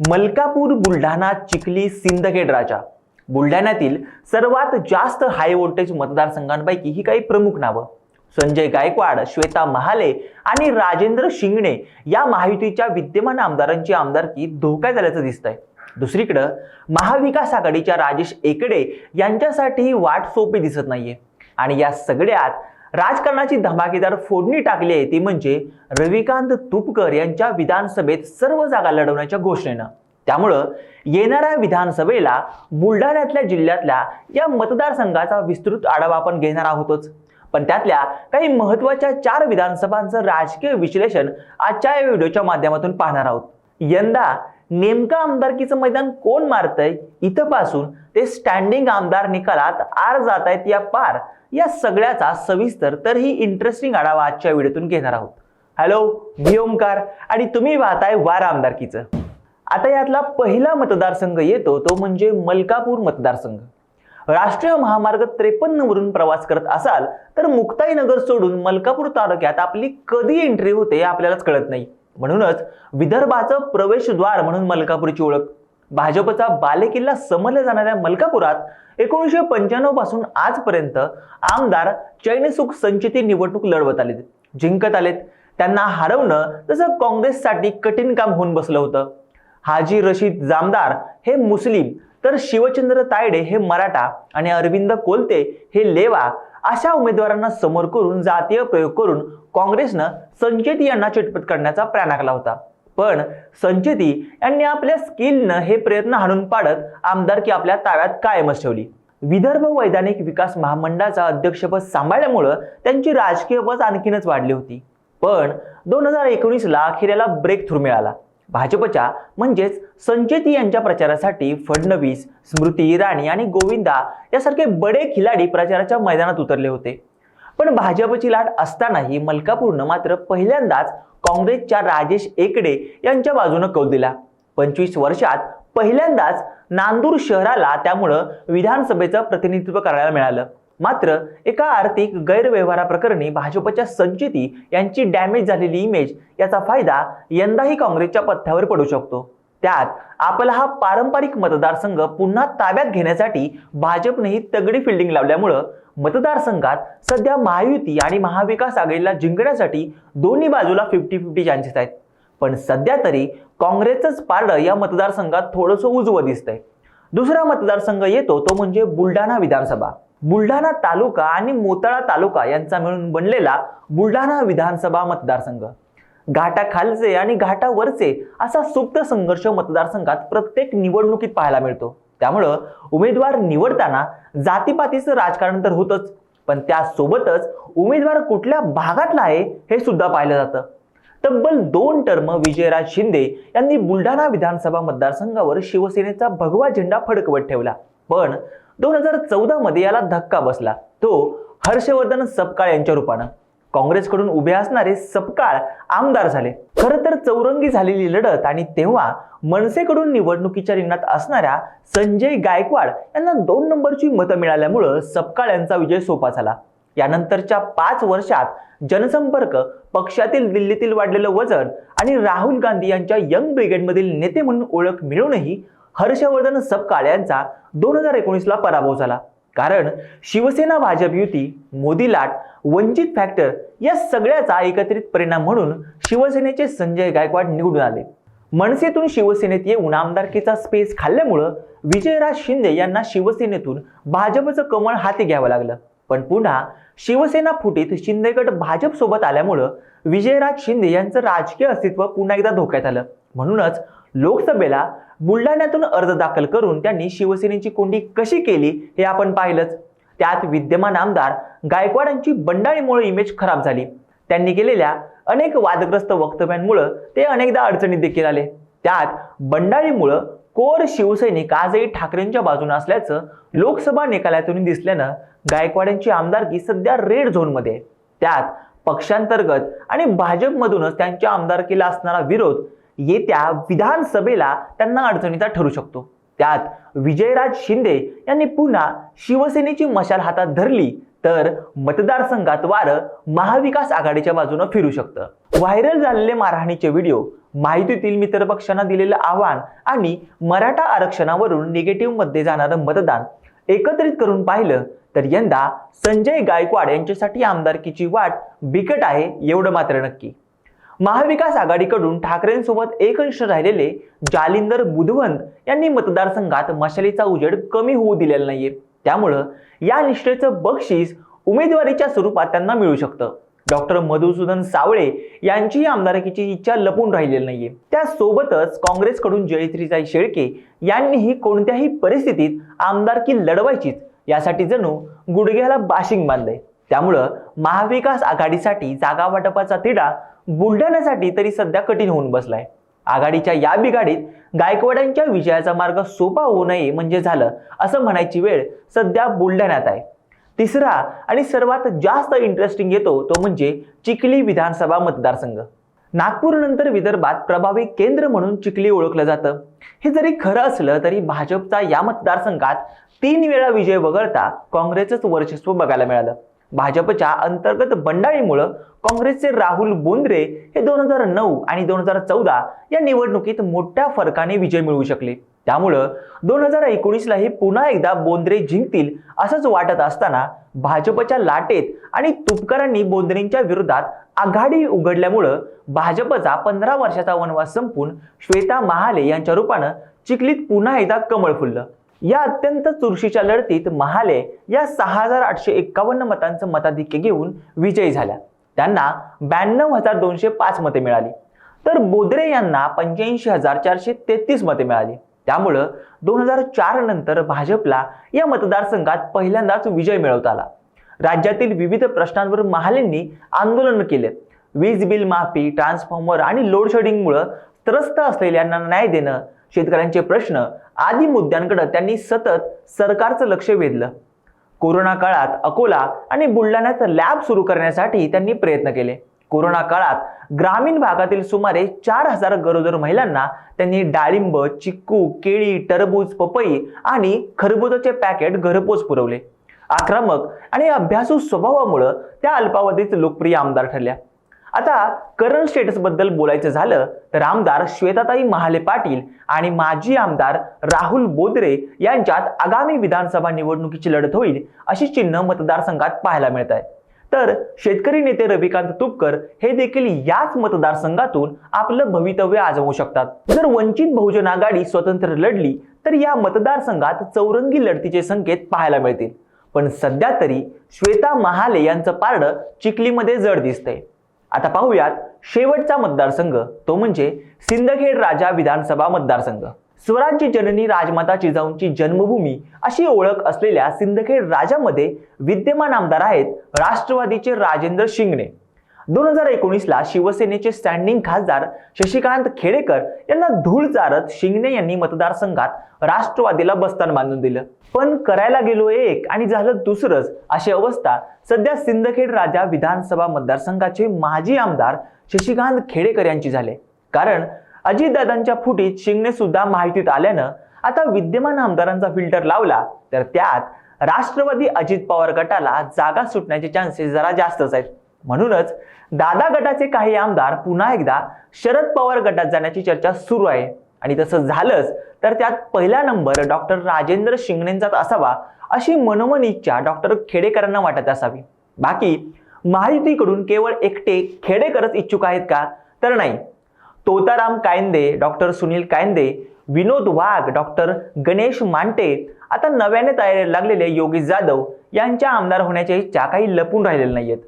मलकापूर बुलढाणा चिखली सिंदखेड राजा. बुलढाण्यातील सर्वात जास्त high voltage मतदारसंघांपैकी ही काही प्रमुख नावं. संजय गायकवाड श्वेता महाले आणि राजेंद्र शिंगणे या महायुतीच्या विद्यमान आमदारांची आमदारकी धोक्यात झाल्याचं दिसतंय. दुसरीकडं महाविकास आघाडीच्या राजेश एकडे यांच्यासाठी वाट सोपी दिसत नाहीये. आणि या सगळ्यात राजकारणाची धमाकेदार फोडणी टाकली आहे ती म्हणजे रविकांत तुपकर यांच्या विधानसभेत सर्व जागा लढवण्याच्या घोषणेनं. त्यामुळं येणाऱ्या विधानसभेला बुलढाण्यातल्या जिल्ह्यातल्या या मतदारसंघाचा विस्तृत आढावा आपण घेणार आहोतच. पण त्यातल्या काही महत्त्वाच्या चार विधानसभांचं राजकीय विश्लेषण आजच्या या व्हिडिओच्या माध्यमातून पाहणार आहोत. यंदा नेमका आमदारकीचं मैदान कोण मारतंय इथंपासून ते स्टँडिंग आमदार निकालात आर जात आहेत या पार या सगळ्याचा सविस्तर तर ही इंटरेस्टिंग आढावा आजच्या व्हिडिओतून घेणार आहोत. हॅलो मी ओमकार आणि तुम्ही पाहताय वार आमदारकीचं. आता यातला पहिला मतदारसंघ येतो तो म्हणजे मलकापूर मतदारसंघ. राष्ट्रीय महामार्ग त्रेपन्न वरून प्रवास करत असाल तर मुक्ताईनगर सोडून मलकापूर तालुक्यात आपली कधी एंट्री होते आपल्यालाच कळत नाही. म्हणूनच विदर्भाचं प्रवेशद्वार म्हणून मलकापूरची ओळख. भाजपचा बालेकिल्ला समजल्या जाणाऱ्या मलकापुरात एकोणीसशे पंच्याण्णवपासून आजपर्यंत आमदार चैनसुख संचिती निवडणूक लढवत आलेत जिंकत आलेत. त्यांना हरवणं तसं काँग्रेससाठी कठीण काम होऊन बसलं होतं. हाजी रशीद जामदार हे मुस्लिम तर शिवचंद्र तायडे हे मराठा आणि अरविंद कोलते हे लेवा अशा उमेदवारांना समोर करून जातीय प्रयोग करून काँग्रेसनं संचेती यांना चिटपट करण्याचा प्रयाण आखला होता. पण संचेती यांनी आपल्या स्किलनं हे प्रयत्न हाणून पाडत आमदारकी आपल्या ताब्यात कायमच ठेवली. विदर्भ वैधानिक विकास महामंडळाचा अध्यक्षपद सांभाळल्यामुळं त्यांची राजकीय बस आणखीनच वाढली होती. पण दोन हजार एकोणीसला अखेर ब्रेक थ्रू मिळाला. भाजपच्या म्हणजेच संचेती यांच्या प्रचारासाठी फडणवीस स्मृती इराणी आणि गोविंदा यासारखे बडे खिलाडी प्रचाराच्या मैदानात उतरले होते. पण भाजपची लाट असतानाही मलकापूरनं मात्र पहिल्यांदाच काँग्रेसच्या राजेश एकडे यांच्या बाजूनं कौल दिला. पंचवीस वर्षात पहिल्यांदाच नांदूर शहराला त्यामुळं विधानसभेचं प्रतिनिधित्व करायला मिळालं. मात्र एका आर्थिक गैरव्यवहाराप्रकरणी भाजपच्या संचिती यांची डॅमेज झालेली इमेज याचा फायदा यंदाही काँग्रेसच्या पथ्यावर पडू शकतो. त्यात आपला हा पारंपरिक मतदारसंघ पुन्हा ताब्यात घेण्यासाठी भाजपनेही तगडी फिल्डिंग लावल्यामुळं मतदारसंघात सध्या महायुती आणि महाविकास आघाडीला जिंकण्यासाठी दोन्ही बाजूला फिफ्टी फिफ्टी चान्सेस आहेत. पण सध्या तरी काँग्रेसच पारडं या मतदारसंघात थोडंसं उजवं दिसतंय. दुसरा मतदारसंघ येतो तो म्हणजे बुलढाणा विधानसभा. बुलढाणा तालुका आणि मोताळा तालुका यांचा मिळून बनलेला बुलढाणा विधानसभा मतदारसंघ. घाटाखालचे आणि घाटावरचे असा सुप्त संघर्ष मतदारसंघात प्रत्येक निवडणुकीत पाहायला मिळतो. त्यामुळं उमेदवार निवडताना जातीपातीचं राजकारण तर होतच पण त्यासोबतच उमेदवार कुठल्या भागातला आहे हे सुद्धा पाहिलं जातं. तब्बल दोन टर्म विजयराज शिंदे यांनी बुलढाणा विधानसभा मतदारसंघावर शिवसेनेचा भगवा झेंडा फडकवत ठेवला. पण दोन हजार चौदा मध्ये याला धक्का बसला. तो हर्षवर्धन सपकाळ यांच्या रूपानं. काँग्रेसकडून उभे असणारे सपकाळ आमदार झाले. खरं तर चौरंगी झालेली लढत आणि तेव्हा मनसेकडून निवडणुकीच्या रिंगणात असणाऱ्या संजय गायकवाड यांना दोन नंबरची मतं मिळाल्यामुळं सपकाळ यांचा विजय सोपा झाला. यानंतरच्या पाच वर्षात जनसंपर्क पक्षातील दिल्लीतील वाढलेलं वजन आणि राहुल गांधी यांच्या यंग ब्रिगेडमधील नेते म्हणून ओळख मिळूनही हर्षवर्धन सपकाळ यांचा दोन हजार एकोणीसला पराभव झाला. कारण शिवसेना भाजप युती मोदी लाट वंचित फॅक्टर या सगळ्याचा एकत्रित परिणाम म्हणून शिवसेनेचे संजय गायकवाड निवडून आले. मनसेतून शिवसेनेत येऊन आमदारकीचा स्पेस खाल्ल्यामुळं विजयराज शिंदे यांना शिवसेनेतून भाजपचं कमळ हाती घ्यावं लागलं. पण पुन्हा शिवसेना फुटीत शिंदेगड भाजप सोबत आल्यामुळं विजयराज शिंदे यांचं राजकीय अस्तित्व पुन्हा एकदा धोक्यात आलं. म्हणूनच लोकसभेला बुलढाण्यातून अर्ज दाखल करून त्यांनी शिवसेनेची कोंडी कशी केली हे आपण पाहिलंच. त्यात विद्यमान आमदार गायकवाडांची बंडाळीमुळे इमेज खराब झाली. त्यांनी केलेल्या अनेक वादग्रस्त वक्तव्यांमुळं ते अनेकदा अडचणीत देखील आले. त्यात बंडाळीमुळं कोर शिवसैनिक आजही ठाकरेंच्या बाजूने असल्याचं लोकसभा निकालातून दिसल्यानं गायकवाडांची आमदारकी सध्या रेड झोनमध्ये त्यात पक्षांतर्गत आणि भाजपमधूनच त्यांच्या आमदारकीला असणारा विरोध येत्या विधानसभेला त्यांना अडचणीचा ठरू शकतो. त्यात विजयराज शिंदे यांनी पुन्हा शिवसेनेची मशाल हातात धरली तर मतदारसंघात वारं महाविकास आघाडीच्या बाजूनं फिरू शकतं. व्हायरल झालेले मारहाणीचे व्हिडिओ माहितीतील मित्रपक्षांना दिलेलं आव्हान आणि मराठा आरक्षणावरून निगेटिव्हमध्ये जाणारं मतदान एकत्रित करून पाहिलं तर यंदा संजय गायकवाड यांच्यासाठी आमदारकीची वाट बिकट आहे एवढं मात्र नक्की. महाविकास आघाडीकडून ठाकरेंसोबत एकनिष्ठ राहिलेले जालिंदर बुधवंत यांनी मतदारसंघात मशालीचा उजेड कमी होऊ दिलेला नाहीये. त्यामुळं या निष्ठेचं बक्षीस उमेदवारीच्या स्वरूपात त्यांना मिळू शकतं. डॉक्टर मधुसूदन सावळे यांचीही आमदारकीची इच्छा लपून राहिलेली नाहीये. त्यासोबतच काँग्रेसकडून जयश्रीताई शेळके यांनीही कोणत्याही परिस्थितीत आमदारकी लढवायचीच यासाठी जणू गुडघ्याला बाशिंग बांधलंय. त्यामुळं महाविकास आघाडीसाठी जागा वाटपाचा तिढा बुलढाण्यासाठी तरी सध्या कठीण होऊन बसलाय. आघाडीच्या या बिघाडीत गायकवाडांच्या विजयाचा मार्ग सोपा होऊ नये म्हणजे झालं असं म्हणायची वेळ सध्या बुलढाण्यात आहे. तिसरा आणि सर्वात जास्त इंटरेस्टिंग येतो तो म्हणजे चिखली विधानसभा मतदारसंघ. नागपूरनंतर विदर्भात प्रभावी केंद्र म्हणून चिखली ओळखलं जातं. हे जरी खरं असलं तरी भाजपचा या मतदारसंघात तीन वेळा विजय वगळता काँग्रेसच वर्चस्व बघायला मिळालं. भाजपच्या अंतर्गत बंडाळीमुळं काँग्रेसचे राहुल बोंद्रे हे दोन हजार नऊ आणि दोन हजार चौदा या निवडणुकीत मोठ्या फरकाने विजय मिळवू शकले. त्यामुळं दोन हजार एकोणीसलाही पुन्हा एकदा बोंद्रे जिंकतील असंच वाटत असताना भाजपच्या लाटेत आणि तुपकरांनी बोंद्रेंच्या विरोधात आघाडी उघडल्यामुळं भाजपचा पंधरा वर्षाचा वनवास संपून श्वेता महाले यांच्या रूपानं चिखलीत पुन्हा एकदा कमळ फुललं. या अत्यंत चुरशीच्या लढतीत महाले या सहा हजार आठशे एक्कावन्न मतांचं मताधिक्य घेऊन विजयी झाल्या. त्यांना ब्याण्णव हजार दोनशे पाच मते मिळाली. तर बोदरे यांना पंच्याऐंशी हजार चारशे तेहतीस मते मिळाली. त्यामुळं दोन हजार चार नंतर भाजपला या मतदारसंघात पहिल्यांदाच विजय मिळवता आला. राज्यातील विविध प्रश्नांवर महालेंनी आंदोलन केले. वीज बिल माफी ट्रान्सफॉर्मर आणि लोडशेडिंगमुळं त्रस्त असलेल्यांना न्याय देणं शेतकऱ्यांचे प्रश्न आदी मुद्द्यांकडे त्यांनी सतत सरकारचं लक्ष वेधलं. कोरोना काळात अकोला आणि बुलढाण्यात लॅब सुरू करण्यासाठी त्यांनी प्रयत्न केले. कोरोना काळात ग्रामीण भागातील सुमारे चार हजार गरोदर महिलांना त्यांनी डाळिंब चिक्कू केळी टरबूज पपई आणि खरबुजाचे पॅकेट घरपोच पुरवले. आक्रमक आणि अभ्यासू स्वभावामुळं त्या अल्पावधीत लोकप्रिय आमदार ठरल्या. आता करंट स्टेटसबद्दल बोलायचं झालं तर आमदार श्वेताताई महाले पाटील आणि माजी आमदार राहुल बोदरे यांच्यात आगामी विधानसभा निवडणुकीची लढत होईल अशी चिन्ह मतदारसंघात पाहायला मिळत आहे. तर शेतकरी नेते रविकांत तुपकर हे देखील याच मतदारसंघातून आपलं भवितव्य आजमवू शकतात. जर वंचित बहुजन आघाडी स्वतंत्र लढली तर या मतदारसंघात चौरंगी लढतीचे संकेत पाहायला मिळतील. पण सध्या तरी श्वेता महाले यांचं पारडं चिखलीमध्ये जड दिसतंय. आता पाहूयात शेवटचा मतदारसंघ तो म्हणजे सिंदखेड राजा विधानसभा मतदारसंघ. स्वराज्य जननी राजमाता जिजाऊंची जन्मभूमी अशी ओळख असलेल्या सिंदखेड राजामध्ये विद्यमान आमदार आहेत राष्ट्रवादीचे राजेंद्र शिंगणे. दोन हजार एकोणीसला शिवसेनेचे स्टँडिंग खासदार शशिकांत खेडेकर यांना धूळ चारत शिंगणे यांनी मतदारसंघात राष्ट्रवादीला बस्तान बांधून दिलं. पण करायला गेलो एक आणि झालं दुसरंच अशी अवस्था सध्या सिंदखेड राजा विधानसभा मतदारसंघाचे माजी आमदार शशिकांत खेडेकर यांची झाले. कारण अजितदादांच्या फुटीत शिंगणे सुद्धा माहितीत आल्यानं आता विद्यमान आमदारांचा फिल्टर लावला तर त्यात राष्ट्रवादी अजित पवार गटाला जागा सुटण्याचे चान्सेस जरा जास्तच आहेत. म्हणूनच दादा गटाचे काही आमदार पुन्हा एकदा शरद पवार गटात जाण्याची चर्चा सुरू आहे. आणि तसं झालंच तर त्यात पहिला नंबर डॉक्टर राजेंद्र शिंगणेंचाच असावा अशी मनोमन इच्छा डॉक्टर खेडेकरांना वाटत असावी. बाकी महायुतीकडून केवळ एकटे खेडेकरच इच्छुक आहेत का? तर नाही. तोताराम कायंदे डॉक्टर सुनील कायंदे विनोद वाघ डॉक्टर गणेश मांटे आता नव्याने तयारीला लागलेले योगेश जाधव यांच्या आमदार होण्याच्या इच्छा काही लपून राहिलेल्या नाहीयेत.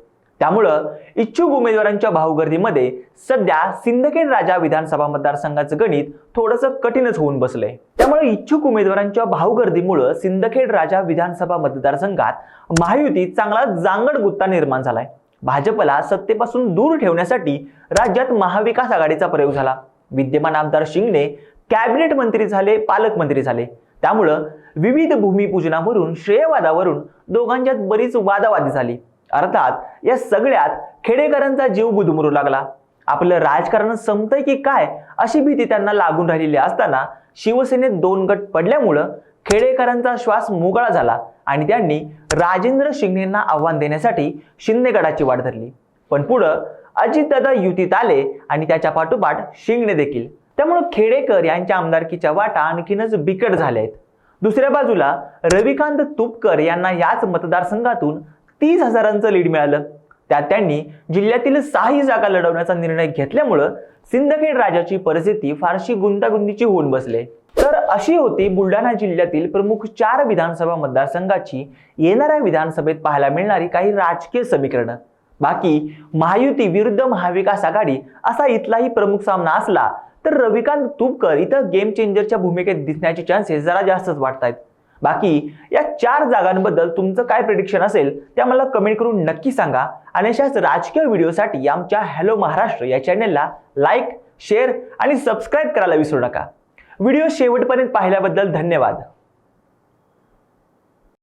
त्यामुळं इच्छुक उमेदवारांच्या भाऊगर्दीमध्ये सध्या सिंदखेड राजा विधानसभा मतदारसंघाचं गणित थोडंसं कठीणच होऊन बसलंय. त्यामुळे इच्छुक उमेदवारांच्या भाऊगर्दीमुळं सिंदखेड राजा विधानसभा मतदारसंघात महायुतीत चांगला जांगड गुत्ता निर्माण झालाय. भाजपला सत्तेपासून दूर ठेवण्यासाठी राज्यात महाविकास आघाडीचा प्रयोग झाला. विद्यमान आमदार शिंगणे कॅबिनेट मंत्री झाले पालकमंत्री झाले. त्यामुळं विविध भूमिपूजनावरून श्रेयवादावरून दोघांच्यात बरीच वादावादी झाली. अर्थात या सगळ्यात खेडेकरांचा जीव गुदमरू लागला. आपलं राजकारण संपतंय की काय अशी भीती त्यांना लागून राहिलेली असताना शिवसेनेत दोन गट पडल्यामुळं खेडेकरांचा श्वास मोकळा झाला आणि त्यांनी राजेंद्र शिंगणेंना आव्हान देण्यासाठी शिंदे गटाची वाट धरली. पण पुढं अजितदादा युतीत आले आणि त्याच्या पाठोपाठ शिंगणे देखील. त्यामुळे खेडेकर यांच्या आमदारकीच्या वाटा आणखीनच बिकट झाल्या आहेत दुसऱ्या बाजूला रविकांत तुपकर यांना याच मतदारसंघातून तीस हजारांचं लीड मिळालं. त्यात त्यांनी जिल्ह्यातील सहाही जागा लढवण्याचा निर्णय घेतल्यामुळं सिंदखेड राजाची परिस्थिती फारशी गुंतागुंतीची होऊन बसले. तर अशी होती बुलढाणा जिल्ह्यातील प्रमुख चार विधानसभा मतदारसंघाची येणाऱ्या विधानसभेत पाहायला मिळणारी काही राजकीय समीकरणं. बाकी महायुती विरुद्ध महाविकास आघाडी असा इथलाही प्रमुख सामना असला तर रविकांत तुपकर इथं गेम चेंजरच्या भूमिकेत दिसण्याचे चान्सेस जरा जास्तच वाटत आहेत बाकी या चार जागांबद्दल तुमचं काय प्रिडिक्शन असेल ते आम्हाला कमेंट करून नक्की सांगा. आणि अशाच राजकीय व्हिडिओसाठी आमच्या हॅलो महाराष्ट्र या चॅनेलला लाईक शेअर आणि सबस्क्राईब करायला विसरू नका. व्हिडिओ शेवटपर्यंत पाहिल्याबद्दल धन्यवाद.